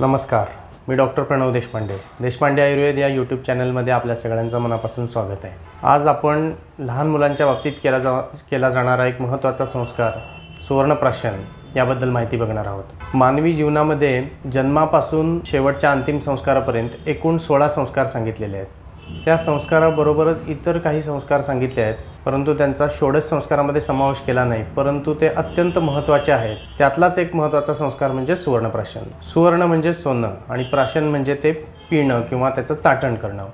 नमस्कार मी डॉक्टर प्रणव देशपांडे. देशपांडे आयुर्वेद या यूट्यूब चॅनलमध्ये आपल्या सगळ्यांचं मनापासून स्वागत आहे. आज आपण लहान मुलांच्या बाबतीत केला जा केला जाणारा एक महत्त्वाचा संस्कार सुवर्णप्राशन याबद्दल माहिती बघणार आहोत. मानवी जीवनामध्ये जन्मापासून शेवटच्या अंतिम संस्कारापर्यंत एकूण सोळा संस्कार सांगितलेले आहेत. त्या संस्काराबरोबरच इतर काही संस्कार सांगितले आहेत परंतु त्यांचा षोडश संस्कारामध्ये समावेश केला नाही परंतु ते अत्यंत महत्त्वाचे आहेत. त्यातलाच एक महत्त्वाचा संस्कार म्हणजे सुवर्णप्राशन. सुवर्ण म्हणजे सोनं आणि प्राशन म्हणजे ते पिणं किंवा त्याचं चाटण करणं.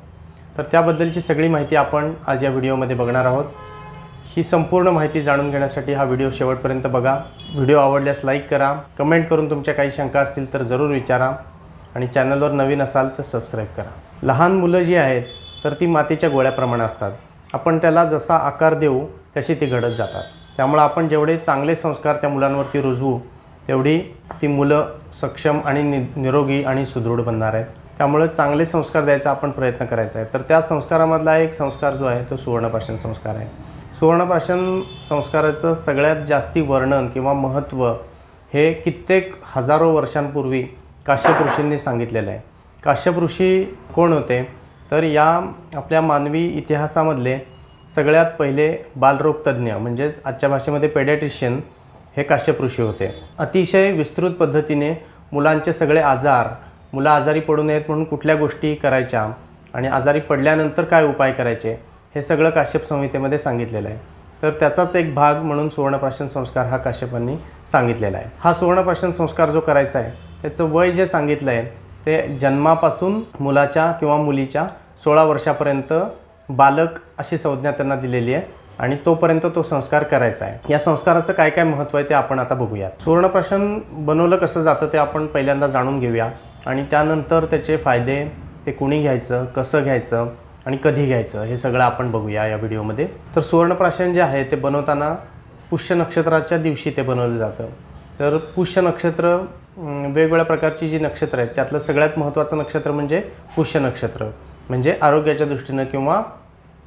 तर त्याबद्दलची सगळी माहिती आपण आज या व्हिडिओमध्ये बघणार आहोत. ही संपूर्ण माहिती जाणून घेण्यासाठी हा व्हिडिओ शेवटपर्यंत बघा. व्हिडिओ आवडल्यास लाईक करा कमेंट करून तुमच्या काही शंका असतील तर जरूर विचारा आणि चॅनलवर नवीन असाल तर सबस्क्राईब करा. लहान मुलं जी आहेत तर ती मातीच्या गोळ्याप्रमाणे असतात. आपण त्याला जसा आकार देऊ तशी ती घडत जातात. त्यामुळं आपण जेवढे चांगले संस्कार त्या मुलांवरती रुजवू तेवढी ती मुलं सक्षम आणि नि निरोगी आणि सुदृढ बनणार आहेत. त्यामुळे चांगले संस्कार द्यायचा आपण प्रयत्न करायचा आहे. तर त्या संस्कारामधला एक संस्कार जो आहे तो सुवर्णप्राशन संस्कार आहे. सुवर्णप्राशन संस्काराचं सगळ्यात जास्ती वर्णन किंवा महत्त्व हे कित्येक हजारो वर्षांपूर्वी काश्यप ऋषींनी सांगितलेलं आहे. काश्यप ऋषी कोण होते? तर या आपल्या मानवी इतिहासामधले सगळ्यात पहिले बालरोगतज्ञ म्हणजेच आजच्या भाषेमध्ये पेडॅट्रिशियन हे काश्यप ऋषी होते. अतिशय विस्तृत पद्धतीने मुलांचे सगळे आजार मुलं आजारी पडू नयेत म्हणून कुठल्या गोष्टी करायच्या आणि आजारी पडल्यानंतर काय उपाय करायचे हे सगळं काश्यप संहितेमध्ये सांगितलेलं आहे. तर त्याचाच एक भाग म्हणून सुवर्णप्राशन संस्कार हा काश्यपांनी सांगितलेला आहे. हा सुवर्णप्राशन संस्कार जो करायचा आहे त्याचं वय जे सांगितलं आहे ते जन्मापासून मुलाच्या किंवा मुलीच्या सोळा वर्षापर्यंत बालक अशी संज्ञा त्यांना दिलेली आहे आणि तोपर्यंत तो संस्कार करायचा आहे. या संस्काराचं काय काय महत्त्व आहे ते आपण आता बघूयात. सुवर्णप्राशन बनवलं कसं जातं ते आपण पहिल्यांदा जाणून घेऊया. आणि त्यानंतर त्याचे फायदे ते कुणी घ्यायचं कसं घ्यायचं आणि कधी घ्यायचं हे सगळं आपण बघूया या व्हिडिओमध्ये. तर सुवर्णप्राशन जे आहे ते बनवताना पुष्य नक्षत्राच्या दिवशी ते बनवलं जातं. तर पुष्य नक्षत्र वेगवेगळ्या प्रकारची जी नक्षत्र आहेत त्यातलं सगळ्यात महत्त्वाचं नक्षत्र म्हणजे पुष्य नक्षत्र. म्हणजे आरोग्याच्या दृष्टीनं किंवा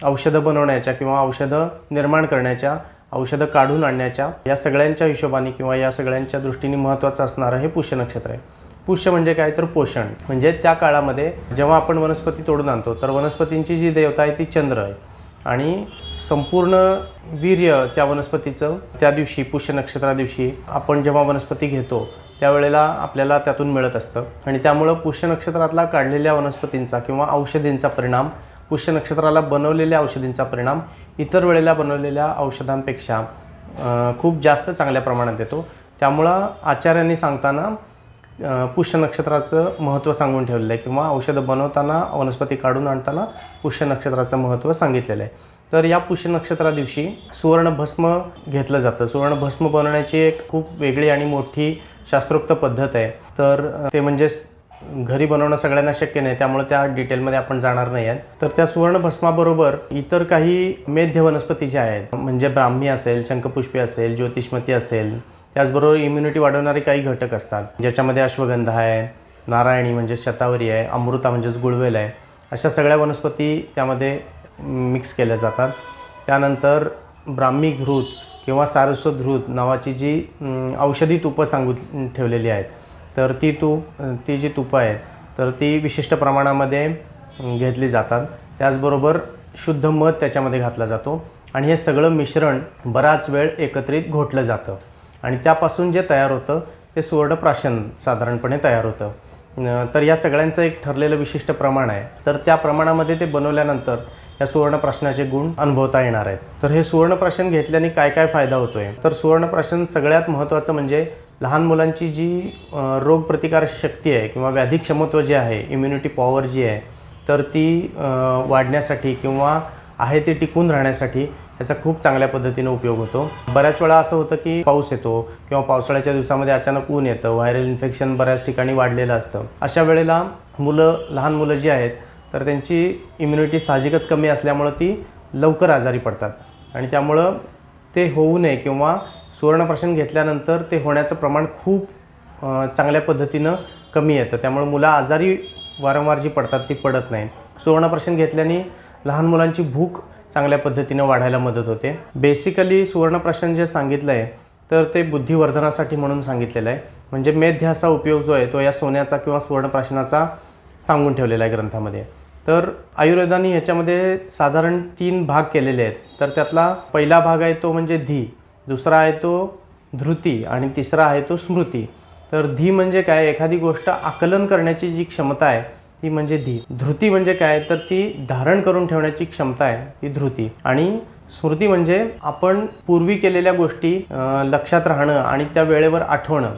औषधं बनवण्याच्या किंवा औषधं निर्माण करण्याच्या औषधं काढून आणण्याच्या या सगळ्यांच्या हिशोबाने किंवा या सगळ्यांच्या दृष्टीने महत्त्वाचं असणारं हे पुष्य नक्षत्र आहे. पुष्य म्हणजे काय? तर पोषण. म्हणजे त्या काळामध्ये जेव्हा आपण वनस्पती तोडून आणतो तर वनस्पतींची जी देवता आहे ती चंद्र आहे. आणि संपूर्ण वीर्य त्या वनस्पतीचं त्या दिवशी पुष्य नक्षत्रा दिवशी आपण जेव्हा वनस्पती घेतो त्यावेळेला आपल्याला त्यातून मिळत असतं. आणि त्यामुळं पुष्य नक्षत्रातला काढलेल्या वनस्पतींचा किंवा औषधींचा परिणाम पुष्य नक्षत्राला बनवलेल्या औषधींचा परिणाम इतर वेळेला बनवलेल्या औषधांपेक्षा खूप जास्त चांगल्या प्रमाणात येतो. त्यामुळं आचार्यांनी सांगताना पुष्य नक्षत्राचं महत्त्व सांगून ठेवलेलं आहे किंवा औषधं बनवताना वनस्पती काढून आणताना पुष्य नक्षत्राचं महत्त्व सांगितलेलं आहे. तर या पुष्य नक्षत्रा दिवशी सुवर्ण भस्म घेतलं जातं. सुवर्ण भस्म बनवण्याची एक खूप वेगळी आणि मोठी शास्त्रोक्त पद्धत आहे. तर ते म्हणजे घरी बनवणं सगळ्यांना शक्य नाही त्यामुळे त्या डिटेलमध्ये आपण जाणार नाही आहेत. तर त्या सुवर्ण भस्माबरोबर इतर काही मेध्य वनस्पती ज्या आहेत म्हणजे ब्राह्मी असेल शंखपुष्पी असेल ज्योतिष्मती असेल त्याचबरोबर इम्युनिटी वाढवणारे काही घटक असतात. ज्याच्यामध्ये अश्वगंधा आहे नारायणी म्हणजे शतावरी आहे अमृता म्हणजेच गुळवेल आहे अशा सगळ्या वनस्पती त्यामध्ये मिक्स केल्या जातात. त्यानंतर ब्राह्मी घृत किंवा सारस्वत घृत नावाची जी औषधी तुपं सांगू ठेवलेली आहेत तर ती तूप ती जी तुपं आहेत तर ती विशिष्ट प्रमाणामध्ये घेतली जातात. त्याचबरोबर शुद्ध मध त्याच्यामध्ये घातला जातो आणि हे सगळं मिश्रण बराच वेळ एकत्रित घोटलं जातं आणि त्यापासून जे तयार होतं ते सुवर्णप्राशन साधारणपणे तयार होतं. तर या सगळ्यांचं एक ठरलेलं विशिष्ट प्रमाण आहे. तर त्या प्रमाणामध्ये ते बनवल्यानंतर या सुवर्णप्राशनाचे गुण अनुभवता येणार आहेत. तर हे सुवर्णप्राशन घेतल्याने काय काय फायदा होतोय? तर सुवर्णप्राशन सगळ्यात महत्त्वाचं म्हणजे लहान मुलांची जी अं, रोगप्रतिकारक शक्ती आहे किंवा व्याधी क्षमत्व जे आहे इम्युनिटी पॉवर जी आहे तर ती वाढण्यासाठी किंवा आहे ते टिकून राहण्यासाठी याचा खूप चांगल्या पद्धतीने उपयोग होतो. बऱ्याच वेळा असं होतं की पाऊस येतो किंवा पावसाळ्याच्या दिवसामध्ये अचानक ऊन येतं व्हायरल इन्फेक्शन बऱ्याच ठिकाणी वाढलेलं असतं. अशा वेळेला मुलं लहान मुलं जी आहेत तर त्यांची इम्युनिटी साहजिकच कमी असल्यामुळं ती लवकर आजारी पडतात. आणि त्यामुळं ते होऊ नये किंवा सुवर्णप्राशन घेतल्यानंतर ते होण्याचं प्रमाण खूप चांगल्या पद्धतीनं कमी येतं. त्यामुळे मुलं आजारी वारंवार जी पडतात ती पडत नाही सुवर्णप्राशन घेतल्याने लहान मुलांची भूक चांगल्या पद्धतीनं वाढायला मदत होते. बेसिकली सुवर्णप्राशन जे सांगितलं आहे तर ते बुद्धिवर्धनासाठी म्हणून सांगितलेलं आहे. म्हणजे मेध्याचा उपयोग जो आहे तो या सोन्याचा किंवा सुवर्णप्राशनाचा सांगून ठेवलेला आहे ग्रंथामध्ये. तर आयुर्वेदाने ह्याच्यामध्ये साधारण तीन भाग केलेले आहेत. तर त्यातला पहिला भाग आहे तो म्हणजे धी दुसरा आहे तो धृती आणि तिसरा आहे तो स्मृती. तर धी म्हणजे काय? एखादी गोष्ट आकलन करण्याची जी क्षमता आहे ती म्हणजे धी. धृती म्हणजे काय? तर ती धारण करून ठेवण्याची क्षमता आहे ती धृती. आणि स्मृती म्हणजे आपण पूर्वी केलेल्या गोष्टी लक्षात राहणं आणि त्या वेळेवर आठवणं.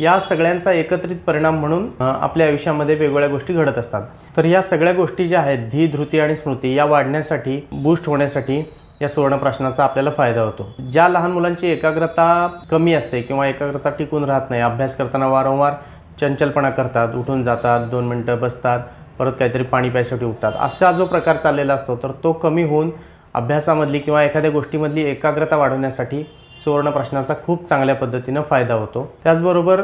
या सगळ्यांचा एकत्रित परिणाम म्हणून आपल्या आयुष्यामध्ये वेगवेगळ्या गोष्टी घडत असतात. तर या सगळ्या गोष्टी ज्या आहेत धी धृती आणि स्मृती या वाढण्यासाठी बूस्ट होण्यासाठी या सुवर्णप्राशनाचा आपल्याला फायदा होतो. ज्या लहान मुलांची एकाग्रता कमी असते किंवा एकाग्रता टिकून राहत नाही अभ्यास करताना वारंवार चंचलपणा करतात उठून जातात दोन मिनटं बसतात परत काहीतरी पाणी प्यायसाठी उठतात असा जो प्रकार चाललेला असतो तर तो कमी होऊन अभ्यासामधली किंवा एखाद्या गोष्टीमधली एकाग्रता वाढवण्यासाठी सुवर्ण प्रश्नाचा खूप चांगल्या पद्धतीनं फायदा होतो. त्याचबरोबर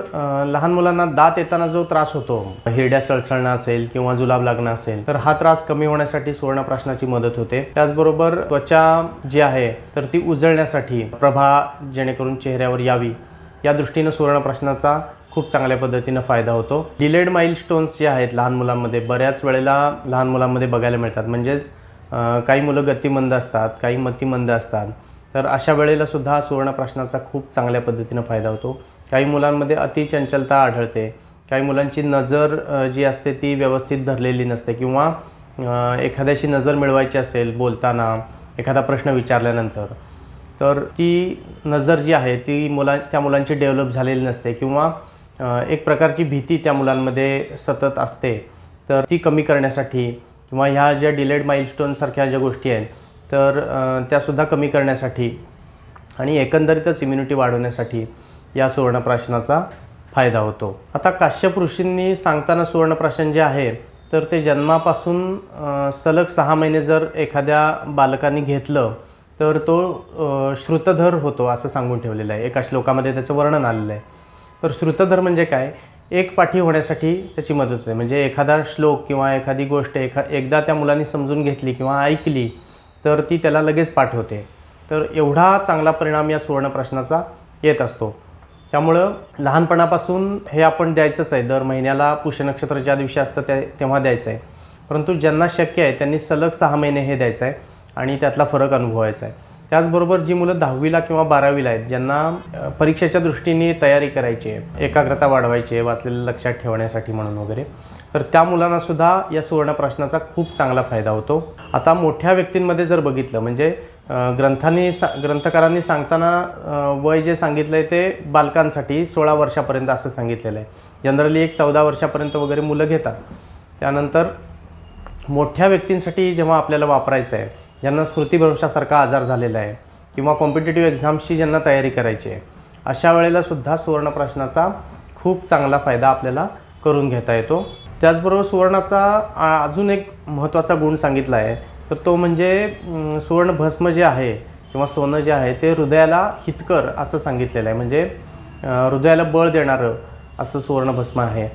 लहान मुलांना दात येताना जो त्रास होतो हिरड्या सळसळणं असेल किंवा जुलाब लागणं असेल तर हा त्रास कमी होण्यासाठी सुवर्ण प्रश्नाची मदत होते. त्याचबरोबर त्वचा जी आहे तर ती उजळण्यासाठी प्रभा जेणेकरून चेहऱ्यावर यावी या दृष्टीनं सुवर्ण प्रश्नाचा खूप चांगल्या पद्धतीनं फायदा होतो. डिलेड माइल स्टोन्स जे आहेत लहान मुलांमध्ये बऱ्याच वेळेला लहान मुलांमध्ये बघायला मिळतात. म्हणजेच काही मुलं गतिमंद असतात काही मतिमंद असतात. तर अशा वेळेला सुद्धा सुवर्ण प्रश्नाचा खूप चांगल्या पद्धतीनं फायदा होतो. काही मुलांमध्ये अतिचंचलता आढळते. काही मुलांची नजर जी असते ती व्यवस्थित धरलेली नसते किंवा एखाद्याशी नजर मिळवायची असेल बोलताना एखादा प्रश्न विचारल्यानंतर तर ती नजर जी आहे ती मुला त्या मुलांची डेव्हलप झालेली नसते किंवा एक प्रकारची भीती त्या मुलांमध्ये सतत असते. तर ती कमी करण्यासाठी किंवा ह्या ज्या डिलेड माइलस्टोनसारख्या ज्या गोष्टी आहेत तर त्यासुद्धा कमी करण्यासाठी आणि एकंदरीतच इम्युनिटी वाढवण्यासाठी या सुवर्णप्राशनाचा फायदा होतो. आता काश्यप ऋषींनी सांगताना सुवर्णप्राशन जे आहे तर ते जन्मापासून सलग सहा महिने जर एखाद्या बालकाने घेतलं तर तो श्रुतधर होतो असं सांगून ठेवलेलं आहे. एका श्लोकामध्ये त्याचं वर्णन आलेलं आहे. तर श्रुतधर म्हणजे काय? एक पाठी होण्यासाठी त्याची मदत होते. म्हणजे एखादा श्लोक किंवा एखादी गोष्ट एखा एकदा त्या मुलांनी समजून घेतली किंवा ऐकली तर ती त्याला लगेच पाठवते. तर एवढा चांगला परिणाम या सुवर्णप्रश्नाचा येत असतो. त्यामुळं लहानपणापासून हे आपण द्यायचंच आहे. दर महिन्याला पुष्य नक्षत्र ज्या दिवशी असतं त्या तेव्हा द्यायचं आहे. परंतु ज्यांना शक्य आहे त्यांनी सलग सहा महिने हे द्यायचं आहे आणि त्यातला फरक अनुभवायचा आहे. त्याचबरोबर जी मुलं दहावीला किंवा बारावीला आहेत ज्यांना परीक्षेच्या दृष्टीने तयारी करायची आहे एकाग्रता वाढवायची आहे वाचलेलं लक्षात ठेवण्यासाठी म्हणून वगैरे तर त्या मुलांनासुद्धा या सुवर्ण प्रश्नाचा खूप चांगला फायदा होतो. आता मोठ्या व्यक्तींमध्ये जर बघितलं म्हणजे ग्रंथांनी सा ग्रंथकारांनी सांगताना वय जे सांगितलं आहे ते बालकांसाठी सोळा वर्षापर्यंत असं सांगितलेलं आहे. जनरली एक चौदा वर्षापर्यंत वगैरे मुलं घेतात. त्यानंतर मोठ्या व्यक्तींसाठी जेव्हा आपल्याला वापरायचं आहे ज्यांना स्मृतिभ्रंशासारखा आजार झालेला आहे किंवा कॉम्पिटेटिव्ह एक्झाम्सची ज्यांना तयारी करायची आहे अशा वेळेला सुद्धा खूप चांगला फायदा आपल्याला करून घेता येतो. त्याचबरोबर सुवर्णाचा अजून एक महत्त्वाचा गुण सांगितला आहे. तर तो म्हणजे सुवर्ण भस्म जे आहे किंवा सोनं जे आहे ते हृदयाला हितकर असं सांगितलेलं आहे. म्हणजे हृदयाला बळ देणारं असं सुवर्णभस्म आहे.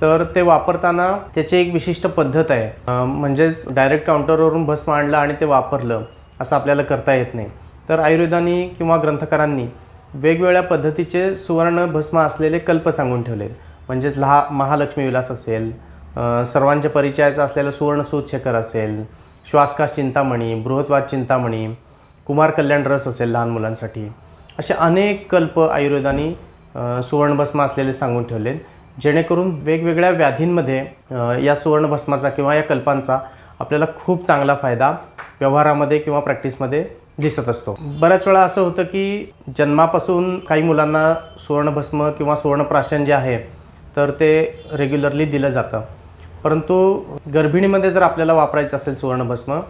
तर ते वापरताना त्याची एक विशिष्ट पद्धत आहे. म्हणजेच डायरेक्ट काउंटरवरून भस्म आणलं आणि ते वापरलं असं आपल्याला करता येत नाही. तर आयुर्वेदानी किंवा ग्रंथकारांनी वेगवेगळ्या पद्धतीचे सुवर्ण भस्म असलेले कल्प सांगून ठेवले म्हणजेच लहा महालक्ष्मी विलास असेल सर्वांच्या परिचयाचं असलेलं सुवर्णसूत शेखर असेल श्वासकाश चिंतामणी बृहत्वाद चिंतामणी कुमार कल्याण रस असेल लहान मुलांसाठी. असे अनेक कल्प आयुर्वेदानी सुवर्णभस्म असलेले सांगून ठेवले जेणेकरून वेगवेगळ्या व्याधींमध्ये या सुवर्णभस्माचा किंवा या कल्पांचा आपल्याला खूप चांगला फायदा व्यवहारामध्ये किंवा प्रॅक्टिसमध्ये दिसत असतो. बऱ्याच वेळा असं होतं की जन्मापासून काही मुलांना सुवर्णभस्म किंवा सुवर्णप्राशन जे आहे तर ते रेग्युलरली दिलं जातं. परंतु गर्भिणीमध्ये जर आपल्याला वापरायचं असेल सुवर्णभस्म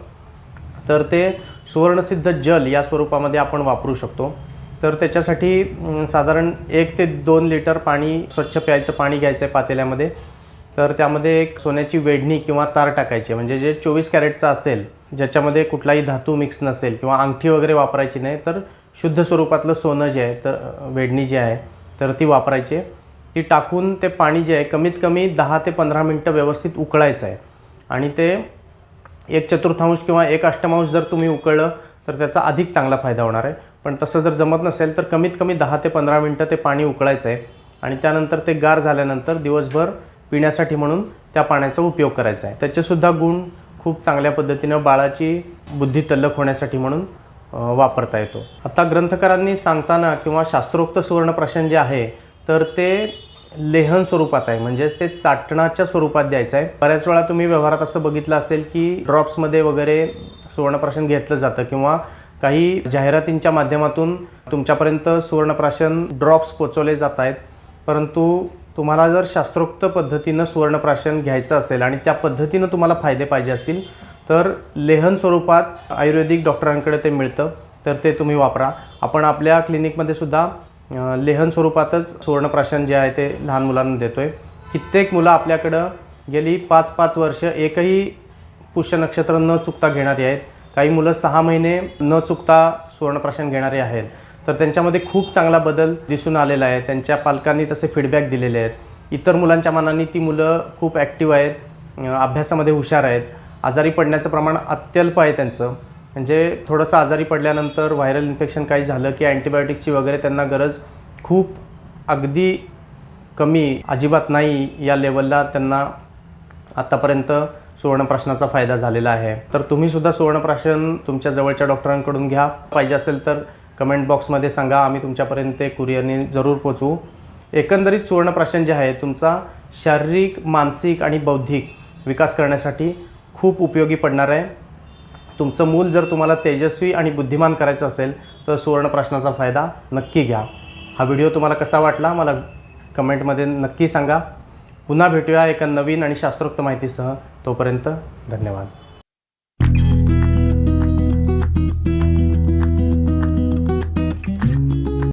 तर ते सुवर्णसिद्ध जल या स्वरूपामध्ये आपण वापरू शकतो. तर त्याच्यासाठी साधारण एक ते दोन लिटर पाणी स्वच्छ प्यायचं पाणी घ्यायचं आहे पातेल्यामध्ये. तर त्यामध्ये एक सोन्याची वेढणी किंवा तार टाकायची. म्हणजे जे चोवीस कॅरेटचं असेल ज्याच्यामध्ये कुठलाही धातू मिक्स नसेल किंवा अंगठी वगैरे वापरायची नाही तर शुद्ध स्वरूपातलं सोनं जे आहे तर वेढणी जी आहे तर ती वापरायची. आहे. ती टाकून ते पाणी जे आहे कमीत कमी दहा ते पंधरा मिनटं व्यवस्थित उकळायचं आहे. आणि ते एक चतुर्थांश किंवा एक अष्टमांश जर तुम्ही उकळलं तर त्याचा अधिक चांगला फायदा होणार आहे. पण तसं जर जमत नसेल तर कमीत कमी दहा ते पंधरा मिनटं ते पाणी उकळायचं आहे. आणि त्यानंतर ते गार झाल्यानंतर दिवसभर पिण्यासाठी म्हणून त्या पाण्याचा उपयोग करायचा आहे. त्याचेसुद्धा गुण खूप चांगल्या पद्धतीनं बाळाची बुद्धी तल्लख होण्यासाठी म्हणून वापरता येतो. आता ग्रंथकारांनी सांगताना किंवा शास्त्रोक्त सुवर्णप्राशन जे आहे तर ते लेहन स्वरूपात आहे. म्हणजेच ते चाटणाच्या स्वरूपात द्यायचं आहे. बऱ्याच वेळा तुम्ही व्यवहारात असं बघितलं असेल की ड्रॉप्समध्ये वगैरे सुवर्णप्राशन घेतलं जातं किंवा काही जाहिरातींच्या माध्यमातून तुमच्यापर्यंत सुवर्णप्राशन ड्रॉप्स पोचवले जात आहेत. परंतु तुम्हाला जर शास्त्रोक्त पद्धतीनं सुवर्णप्राशन घ्यायचं असेल आणि त्या पद्धतीनं तुम्हाला फायदे पाहिजे असतील तर लेहन स्वरूपात आयुर्वेदिक डॉक्टरांकडे ते मिळतं. तर ते तुम्ही वापरा. आपण आपल्या क्लिनिकमध्ये सुद्धा लेहन स्वरूपातच सुवर्णप्राशन जे आहे ते लहान मुलांना देतो आहे कित्येक मुलं आपल्याकडं गेली पाच पाच वर्ष एकही पुष्य नक्षत्र न चुकता घेणारी आहेत. काही मुलं सहा महिने न चुकता सुवर्णप्राशन घेणारे आहेत. तर त्यांच्यामध्ये खूप चांगला बदल दिसून आलेला आहे. त्यांच्या पालकांनी तसे फीडबॅक दिलेले आहेत. इतर मुलांच्या मनाने ती मुलं खूप ॲक्टिव्ह आहेत. अभ्यासामध्ये हुशार आहेत. आजारी पडण्याचं प्रमाण अत्यल्प आहे त्यांचं. म्हणजे थोडंसं आजारी पडल्यानंतर व्हायरल इन्फेक्शन काही झालं की अँटीबायोटिक्सची वगैरे त्यांना गरज खूप अगदी कमी अजिबात नाही या लेवलला त्यांना आत्तापर्यंत सुवर्णप्राशनाचा फायदा झालेला आहे. तर तुम्हीसुद्धा सुवर्णप्राशन तुमच्या जवळच्या डॉक्टरांकडून घ्या. पाहिजे असेल तर कमेंट बॉक्समध्ये सांगा. आम्ही तुमच्यापर्यंत ते कुरिअरने जरूर पोचवू एकंदरीत सुवर्णप्राशन जे आहे तुमचा शारीरिक मानसिक आणि बौद्धिक विकास करण्यासाठी खूप उपयोगी पडणार आहे. तुमचं मूल जर तुम्हाला तेजस्वी आणि बुद्धिमान करायचं असेल तर सुवर्णप्राशनाचा फायदा नक्की घ्या. हा व्हिडिओ तुम्हाला कसा वाटला मला कमेंटमध्ये नक्की सांगा. पुन्हा भेटूया एका नवीन आणि शास्त्रोक्त माहितीसह. तोपर्यंत धन्यवाद.